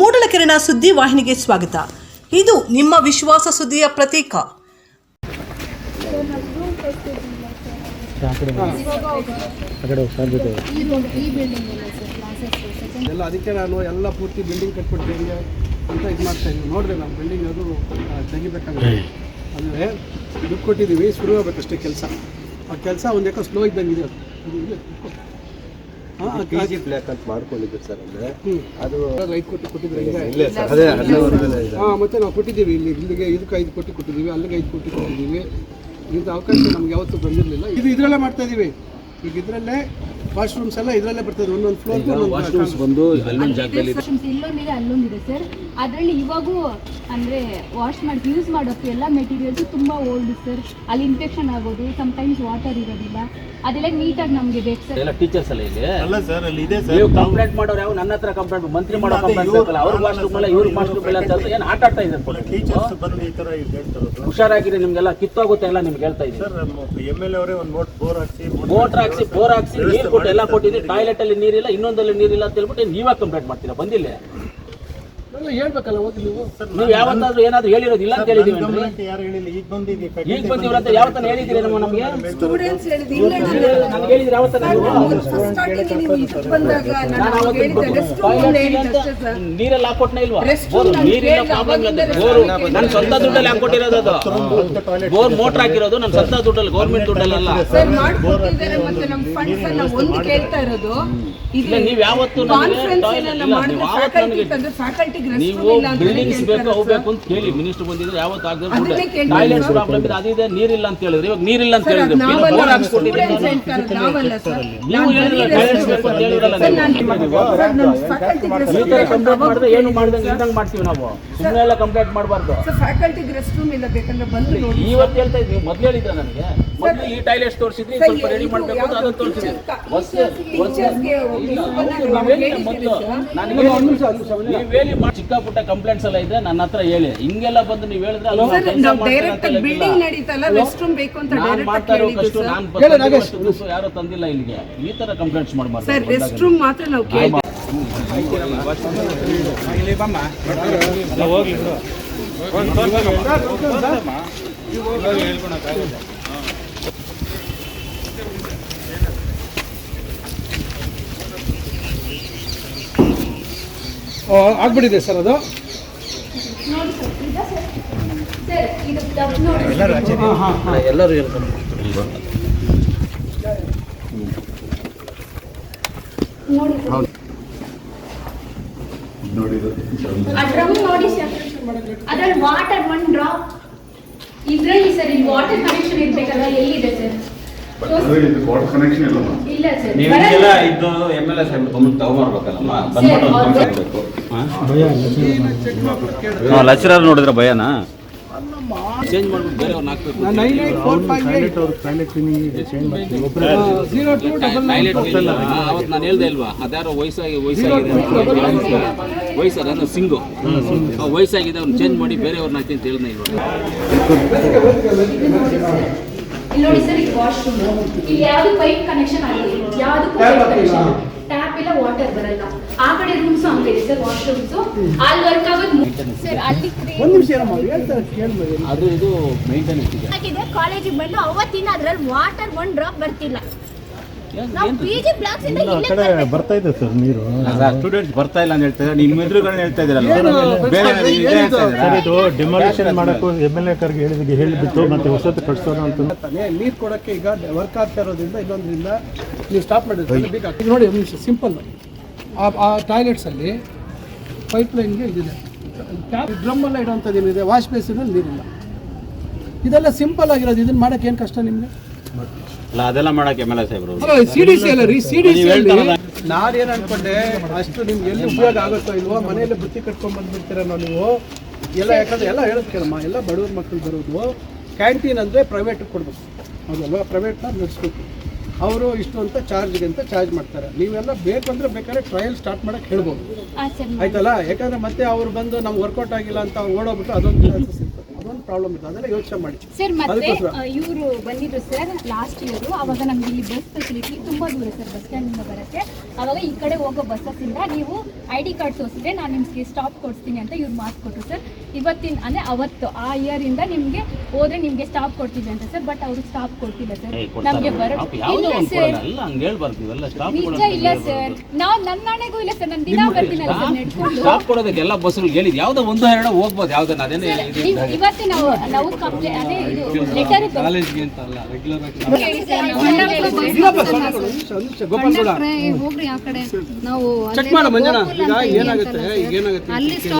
ಮೂಡಲಕೆರೆನ ಸುದ್ದಿ ವಾಹಿನಿಗೆ ಸ್ವಾಗತ. ಇದು ನಿಮ್ಮ ವಿಶ್ವಾಸ ಸುದ್ದಿಯ ಪ್ರತೀಕ. ಎಲ್ಲ ಅದಕ್ಕೆ ನಾನು ಎಲ್ಲ ಪೂರ್ತಿ ಬಿಲ್ಡಿಂಗ್ ಕಟ್ಬಿಟ್ಟು ಹೆಂಗೆ ಅಂತ ಇದು ಮಾಡ್ತಾ ಇದ್ದೀನಿ. ನೋಡಿದೆ ನಾವು ಬಿಲ್ಡಿಂಗ್ ಅದು ಆ, ತೆಗಿಬೇಕಾಗುತ್ತೆ ಅಂದರೆ ದುಡ್ಡು ಕೊಟ್ಟಿದ್ದೀವಿ ಶುರು ಆಗಬೇಕಷ್ಟೇ ಕೆಲಸ. ಆ ಕೆಲಸ ಒಂದು ಯಾಕೋ ಸ್ಲೋ ಇದ್ದಂಗೆ ಇದೆ. ಜಿ ಬ್ಲ್ಯಾಕ್ ಅಂತ ಮಾಡ್ಕೊಂಡಿದ್ದು ಸರ್ ಅಂದ್ರೆ. ಹ್ಞೂ ಅದು ಐದು ಕೋಟಿ ಕೊಟ್ಟಿದ್ರೆ ಹಿಂಗೆ ಇಲ್ಲೇ ಸರ್ ಅದೇ ಅಲ್ಲೇ ಹೊರಗಡೆ ಇದೆ. ಹಾಂ ಮತ್ತೆ ನಾವು ಕೊಟ್ಟಿದ್ದೀವಿ ಇಲ್ಲಿ. ಇಲ್ಲಿಗೆ ಇದಕ್ಕೆ ಐದು ಕೋಟಿ ಕೊಟ್ಟಿದ್ದೀವಿ ಅಲ್ಲಿಗೆ ಐದು ಕೋಟಿ ಕೊಟ್ಟಿದ್ದೀವಿ. ಇಂಥ ಅವಕಾಶ ನಮ್ಗೆ ಯಾವತ್ತೂ ಬಂದಿರಲಿಲ್ಲ. ಇದು ಇದರಲ್ಲೇ ಮಾಡ್ತಾ ಇದ್ದೀವಿ ಈಗ ಇದರಲ್ಲೇ ವಾಶ್ರೂಮ್ಸ್ ಎಲ್ಲ ಇದರಲ್ಲೇ ಬರ್ತದೆ ಒಂದೊಂದು ಫ್ಲೋರ್ ವಾಶ್ರೂಮ್ಸ್ ಬಂದು ಅಲ್ಲೊಂದು ಜಾಗದಲ್ಲಿ ಅಲ್ಲೊಂದಿದೆ ಸರ್ ಅದರಲ್ಲಿ ಇವಾಗೂ ಅಂದರೆ ವಾಶ್ ಮಾಡಿ ಯೂಸ್ ಮಾಡೋಕ್ಕೆ ಎಲ್ಲ ಮೆಟೀರಿಯಲ್ಸು ತುಂಬ ಓಲ್ಡ್ ಸರ್ ಅಲ್ಲಿ ಇನ್ಫೆಕ್ಷನ್ ಆಗೋದು ಟೈಮ್ಸ್ ವಾಟರ್ ಇರೋದಿಲ್ಲ. ಅದೆಲ್ಲ ನೀಟಾಗಿ ನಮಗೆ ಬೇಕು ಸರ್ ಎಲ್ಲ ಟೀಚರ್ಸ್ ಎಲ್ಲ ಇಲ್ಲಿ? ಅಲ್ಲ ಸರ್ ಅಲ್ಲಿ ಇದೆ ಸರ್ ನೀವು ಕಂಪ್ಲೇಂಟ್ ಮಾಡೋರು ಯಾವ ನನ್ನ ಹತ್ರ ಕಂಪ್ಲೇಂಟ್ ಮಂತ್ರಿ ಮಾಡೋ ಕಂಪ್ಲೇಂಟ್ ಬೇಕಲ್ಲ. ಅವ್ರ ಮಾಸ್ಟರ್ ಮೇಲೆ ಇವ್ರ ಮಾಸ್ಟರ್ ಮೇಲೆ ಅಂತ ಏನು ಆಟ ಆಡ್ತಾ ಇದ್ದಾರೆ ಟೀಚರ್ಸ್ ಬಂದು ಈ ತರ ಹೇಳ್ತಾರೆ ಹುಷಾರಾಗಿರಿ ನಿಮಗೆಲ್ಲ ಕಿತ್ತೋಗುತ್ತೆ ಎಲ್ಲ ನಿಮ್ಗೆ ಹೇಳ್ತಾ ಇದ್ದೀನಿ. ಸರ್ ಎಂ ಎಲ್ ಎ ಅವರೇ ಒಂದು ನೋಟ್ ಬೋರ್ ಹಾಕ್ಸಿ ಮೋಟರ್ ಹಾಕ್ಸಿ ಬೋರ್ ಹಾಕ್ಸಿ ನೀರು ಕೊಟ್ಟು ಎಲ್ಲ ಕೊಟ್ಟಿದ್ದೀನಿ ಟಾಯ್ಲೆಟ್ ಅಲ್ಲಿ ನೀರಿಲ್ಲ ಇನ್ನೊಂದಲ್ಲಿ ನೀರಿಲ್ಲ ಅಂತ ಹೇಳ್ಬಿಟ್ಟು ನೀವೇ ಕಂಪ್ಲೇಂಟ್ ಮಾಡ್ತೀರಾ? ಬಂದಿಲ್ಲ? ಹೇಳ್ಬೇಕಲ್ಲ ಹೋಗಿ ನೀವು. ನೀವು ಯಾವತ್ತಾದ್ರೂ ಏನಾದ್ರು ಹೇಳಿರೋದು ಇಲ್ಲ ಅಂತ ಹೇಳಿದೀವಿ ಯಾರು ಹೇಳಿಲ್ಲ ಈಗ ಬಂದಿದೆ ಈಗ ಬಂದಿವ್ರ ಅಂತ ಯಾವತ್ತಾನ ಹೇಳಿದ್ದೀರಿ ನಮ್ಮ ನಮಗೆ? ಸ್ಟೂಡೆಂಟ್ಸ್ ಹೇಳಿದ್ರು ಇಲ್ಲ ಯಾವತ್ತಾನ ನೀರೆಲ್ಲ ಹಾಕೊಟ್ನ ಇಲ್ವಾ? ಬೋರ್ ನಾನು ನೀರಿಲ್ಲ ಪ್ರಾಬ್ಲಮ್ ಇಲ್ಲ ಬೋರ್ ನನ್ನ ಸ್ವಂತ ದುಡ್ಡಲ್ಲಿ ಹಾಕೊಟ್ಟಿರೋದು ಅದು. ಬೋರ್ ಮೋಟರ್ ಹಾಕಿರೋದು ನನ್ನ ಸ್ವಂತ ದುಡ್ಡಲ್ಲಿ ಗೌರ್ಮೆಂಟ್ ದುಡ್ಡಲ್ಲ ಇಲ್ಲ, ನೀವ್ ಯಾವತ್ತೂ ನನಗೆ ಮಾಡಿದ್ರೆ ನೀವು ಯಾವತ್ತೂ ಫ್ಯಾಕಲ್ಟಿ ನನಗೆ- ನೀವು ಬಿಲ್ಡಿಂಗ್ಸ್ ಬೇಕು ಅವು ಬೇಕು ಅಂತ ಕೇಳಿ ಮಿನಿಸ್ಟರ್ ಬಂದಿದ್ರೆ ಯಾವತ್ತು ಆಗದೆ ಟಾಯ್ಲೆಟ್ಸ್ ಸರ್. ಪ್ರಾಬ್ಲಮ್ ಇದೆ ಅದಿದೆ ನೀರಿಲ್ಲ ಅಂತ ಹೇಳಿದ್ರೆ ಇವಾಗ ನೀರಿಲ್ಲ ಅಂತ ಹೇಳಿದ್ರೆ ಬೋರ್ ಸರ್ ನೀವು ಹೇಳಿದ್ರೆ ಬರೀ ಬೇಕು ಅಂತ ಹೇಳಿದ್ರಲ್ಲ ಸರ್ ನೀವು. ಈ ತರ ಕಂಪ್ಲೇಂಟ್ ಮಾಡಿದ್ರೆ ಏನು ಮಾಡ್ದಂಗೆ ಇದ್ದಂಗೆ ಮಾಡ್ತೀವಿ ನಾವು. ಸುಮ್ಮನೆ ಎಲ್ಲ ಕಂಪ್ಲೇಂಟ್ ಮಾಡಬಾರ್ದು. ಸರ್ ಫ್ಯಾಕಲ್ಟಿಗೆ ರೆಸ್ಟ್ ರೂಮ್ ಇಲ್ಲ ಬೇಕಂದ್ರೆ ಬಂದು ನೋಡಿ ಇವತ್ತು ಹೇಳ್ತಾ ಇದ್ವಿ ನೀವು ಮೊದ್ಲು ಹೇಳಿದ್ರೆ ನನಗೆ? ಮೊದಲು ಈ ಟಾಯ್ಲೆಟ್ಸ್ ತೋರಿಸಿದ್ರಿ ಸ್ವಲ್ಪ ರೆಡಿ ಮಾಡಬೇಕು ಅಂತ ಅದನ್ನು ತೋರಿಸಿದ್ರಿ. ಒಂದು ಒಂದು ನಿಮಿಷ ಒಂದು ನಿಮಿಷ. ನೀವು ಹೇಳಿ ಮಾಡಿ ಚಿಕ್ಕ ಪುಟ್ಟ ಕಂಪ್ಲೇಂಟ್ಸ್ ಎಲ್ಲ ಇದ್ರೆ ನನ್ನ ಹತ್ರ ಹೇಳಿ ಹಿಂಗೆಲ್ಲ ಬಂದು ನೀವು ಹೇಳಿದ್ರೆ ಅಲ್ಲಿ ಸರ್ ನಾವು ಮಾಡ್ತಾರೆ ಡೈರೆಕ್ಟ್ ಆಗಿ ಬಿಲ್ಡಿಂಗ್ ನಡೀತಲ್ಲ ರೆಸ್ಟ್ ಬೇಕು ಅಂತ ಡೈರೆಕ್ಟ್ ಮಾಡ್ತಾ ಆಗಿ ಇರೋ ಹೇಳಿದ್ದು ಕಷ್ಟ ನಾನು ಯಾರು ತಂದಿಲ್ಲ ಇಲ್ಲಿಗೆ ಈ ತರ ಕಂಪ್ಲೇಂಟ್ಸ್ ಮಾಡ್ಬಾರ್ದು ರೆಸ್ಟ್ ರೂಮ್ ಮಾತ್ರ ನಾವು ನೋಡಿ ಸರ್ ಅದು. ಸರ್ ಸರ್ ಇದು ಡಬ್ ನೋಡಿ. ಎಲ್ಲರೂ ನೋಡಿ ಸರ್. ಅದ್ರಲ್ಲಿ ವಾಟರ್ ಒನ್ ಡ್ರಾಪ್ ಇದ್ರಲ್ಲಿ ಸರ್ ಇಲ್ಲಿ ವಾಟರ್ ಕನೆಕ್ಷನ್ ಇರ್ಬೇಕಲ್ವಾ ಎಲ್ಲಿದೆ ಸರ್? ಇಲ್ಲ ಸರ್. ನೀವು ಹಿಂಗೆಲ್ಲ ಇದ್ದು ಎಂ ಎಲ್ ಎ ಸಾಹೇಬ್ ಗಮನಕ್ಕೆ ತಗೊಂಬರ್ಬೇಕಲ್ಲಮ್ಮ ಬಂದ್ಬಿಟ್ಟು ಒಂದು ಮಾತಾಡ್ಬೇಕು. ಲೆಕ್ಚರರ್ ನೋಡಿದ್ರೆ ಭಯನಾ? ಚೇಂಜ್ ಮಾಡ್ಬಿಟ್ಟು ಬೇರೆಯವ್ರನ್ನ ಹಾಕ್ಬೇಕು. ನೈನ್ ಹೇಳ್ದೆ ಇಲ್ವಾ? ಅದ್ಯಾರೋ ವಯಸ್ಸಾಗಿ ವಯಸ್ಸಾಗಿದೆ ವಯಸ್ಸಾದ ಅಂದ್ರೆ ಸಿಂಗು ಆ ವಯಸ್ಸಾಗಿದೆ ಅವ್ನು ಚೇಂಜ್ ಮಾಡಿ ಬೇರೆಯವ್ರನ್ನ ಹಾಕಿ ಅಂತ ಹೇಳಿದ್ನ ಇಲ್ವಾ? ನೋಡಿ ಸರ್ ಇದು ವಾಶ್ರೂಮ್ ಇಲ್ಲಿ ಯಾವ್ದು ಪೈಪ್ ಕನೆಕ್ಷನ್ ಆಗಿಲ್ಲ. ಯಾವ್ದು ಪೈಪ್ ಕನೆಕ್ಷನ್ ಟ್ಯಾಪ್ ಇಲ್ಲ ವಾಟರ್ ಬರಲ್ಲ. ಆ ಕಡೆ ರೂಮ್ಸ್ ಹಂಗಿದೆ ಸರ್ ವಾಶ್ರೂಮ್ಸ್ ಅಲ್ಲಿ ವರ್ಕ್ ಆಗೋದು ಸರ್ ಅಲ್ಲಿ ಒಂದು ನಿಮಿಷ ಅದು ಇದು ಮೇಂಟೆನೆನ್ಸ್ ಇದೆ. ಆಗಿದೆ ಕಾಲೇಜಿಗೆ ಬಂದು ಅವತ್ತಿನ ಅದ್ರಲ್ಲಿ ವಾಟರ್ ಒಂದ್ ಡ್ರಾಪ್ ಬರ್ತಿಲ್ಲ. ಇಂದ? ಇಲ್ಲೇ ಬರ್ತಾ ಇದೆ ಸರ್ ನೀರು. ಸ್ಟೂಡೆಂಟ್ಸ್ ಬರ್ತಾ ಇಲ್ಲ ಅಂತ ಹೇಳ್ತಾರೆ ನಿಮ್ಮ ಎದುರುಗಳನ್ನ ಹೇಳ್ತಾ ಇದ್ದೀರಲ್ಲ? ಬೇರೆ ಇದೇ ಹೇಳ್ತಾ ಸರ್ ಇದ್ದೀರಾ? ಇದು ಡಿಮಾಲಿಷನ್ ಮಾಡಕ್ಕೂ ಎಂ ಎಲ್ ಎ ಕರ್ಗೆ ಹೇಳಿದ ಹೇಳಿಬಿಟ್ಟು ಮತ್ತೆ ಹೊಸತು ಕಟ್ಸೋಣ ಅಂತ. ನೀರು ಕೊಡೋಕ್ಕೆ ಈಗ ವರ್ಕ್ ಆಗ್ತಾ ಇರೋದ್ರಿಂದ ಇನ್ನೊಂದರಿಂದ ನೀವು ಸ್ಟಾಪ್ ಮಾಡಿದ್ರೆ ಈಗ ನೋಡಿ ಒಂದು ನಿಮಿಷ ಸಿಂಪಲ್ ಆ ಆ ಟಾಯ್ಲೆಟ್ಸಲ್ಲಿ ಪೈಪ್ ಲೈನ್ಗೆ ಇದಿದೆ. ಟ್ಯಾಪ್ ಡ್ರಮ್ಮಲ್ಲ ಇಡೋಂಥದ್ದು ಏನಿದೆ? ವಾಶ್ ಬೇಸಿನಲ್ಲಿ ನೀರಿಲ್ಲ. ಇದೆಲ್ಲ ಸಿಂಪಲ್ ಆಗಿರೋದು. ಇದನ್ನ ಮಾಡೋಕ್ಕೆ ಏನು ಕಷ್ಟ ನಿಮಗೆ? ಅಲ್ಲ ಅದೆಲ್ಲ ಮಾಡಕ್ಕೆ ಎಂ ಎಲ್ ಎ ಸಾಹೇಬ್ರು. ಸಿ ಡಿ ಸಿ ಅಲ್ಲ ರೀ ಸಿ ಡಿ ಸಿ ನಾನೇನು ಅನ್ಕೊಂಡೆ ಅಷ್ಟು ನಿಮ್ಗೆ ಎಲ್ಲಿ ಉಪಯೋಗ ಆಗುತ್ತೋ ಇಲ್ವೋ ಮನೆಯಲ್ಲಿ ಬುತ್ತಿ ಕಟ್ಕೊಂಡ್ ಬಂದ್ಬಿಡ್ತೀರನೋ ನೀವು? ಎಲ್ಲ ಯಾಕಂದ್ರೆ ಎಲ್ಲ ಹೇಳೋದ್ಕೇಳಮ್ಮ ಎಲ್ಲ ಬಡವ್ರ ಮಕ್ಕಳು ಬರೋದು ಕ್ಯಾಂಟೀನ್ ಅಂದರೆ ಪ್ರೈವೇಟ್ ಕೊಡ್ಬೇಕು. ಹೌದಲ್ವಾ? ಪ್ರೈವೇಟ್ನ ನಡೆಸ್ಬೇಕು. ಅವರು ಇಷ್ಟು ಅಂತ ಚಾರ್ಜ್ಗೆ ಅಂತ ಚಾರ್ಜ್ ಮಾಡ್ತಾರೆ. ನೀವೆಲ್ಲ ಬೇಕು ಅಂದರೆ ಬೇಕಾದ್ರೆ ಟ್ರಯಲ್ ಸ್ಟಾರ್ಟ್ ಮಾಡಕ್ಕೆ ಹೇಳ್ಬೋದು. ಆಯ್ತಲ್ಲ? ಯಾಕಂದ್ರೆ ಮತ್ತೆ ಅವ್ರು ಬಂದು ನಮ್ಗೆ ವರ್ಕೌಟ್ ಆಗಿಲ್ಲ ಅಂತ ಓಡೋಗ್ಬಿಟ್ಟು ಅದೊಂದು ಪ್ರಾಬ್ಲಮ್ ಇದೆ ಅದೆಲ್ಲ ಯೋಚನೆ ಮಾಡಿ ಸರ್ ಮತ್ತೆ. ಇವರು ಬಂದಿದ್ರು ಸರ್ ಲಾಸ್ಟ್ ಇಯರ್ ಅವಾಗ ನಮ್ಗೆ ಇಲ್ಲಿ ಬಸ್ ಫೆಸಿಲಿಟಿ ತುಂಬಾ ದೂರ ಸರ್ ಬಸ್ ಸ್ಟ್ಯಾಂಡ್ ಇಂದ ಬರುತ್ತೆ ಅವಾಗ ಈ ಕಡೆ ಹೋಗೋ ಬಸ್ಸಸ್ ಇಂದ ನೀವು ಐ ಡಿ ಕಾರ್ಡ್ ತೋರಿಸಿದ್ರೆ ನಾನು ನಿಮ್ಗೆ ಸ್ಟಾಪ್ ಕೊಡ್ತೀನಿ ಅಂತ ಇವ್ರು ಮಾತು ಕೊಟ್ಟರು ಸರ್ ಇವತ್ತಿನ ಅಂದ್ರೆ ಅವತ್ತು ಆ ಇಯರ್ ಇಂದ ನಿಮ್ಗೆ ಹೋದ್ರೆ ನಿಮ್ಗೆ ಸ್ಟಾಪ್ ಕೊಡ್ತೀವಿ ಅಂತ ಸರ್ ಬಟ್ ಅವ್ರಿಗೆ ಸ್ಟಾಪ್ ಕೊಡ್ತಿಲ್ಲ ಸರ್ ನಮ್ಗೆ ಬರೋ ಯಾವುದೋ ಇಲ್ಲ ಒಂದು ಸರ್ ಅಲ್ಲ ನಿಜ ಇಲ್ಲ ಸರ್ ನಾವ್ ನನ್ನ ಹಣೆಗೂ ಇಲ್ಲ ಸರ್ ನಾನು ದಿನ ಬರ್ತೀನಲ್ಲ ಸರ್ ನೆಟ್ಕೊಂಡು ಸ್ಟಾಪ್ ಕೊಡೋದಕ್ಕೆ ಎಲ್ಲ ಬಸ್ಗಳು ಹೇಳಿದ್. ಯಾವ್ದೋ ಒಂದು ಎರಡು ಹೋಗ್ಬೋದು ಯಾವ್ದನ್ನ ಅದೇನೇ ಸರ್, ನೀವು ಇವತ್ತು ನಾವು ನಾವು ಕಂಪ್ಲೇಂಟ್ ಅದೇ ಇದು ಲೆಟರ್ ಕಾಲೇಜ್ಗೆ ಅಂತ ಅಲ್ಲ ರೆಗ್ಯುಲರ್ ಆಗಿ ಹೋಗ್ರಿ ಆ ಕಡೆ. ನಾವು ಚೆಕ್ ಮಾಡ ಮಂಜನ. ಈಗ ಏನಾಗುತ್ತೆ ಈಗ ಏನಾಗುತ್ತೆ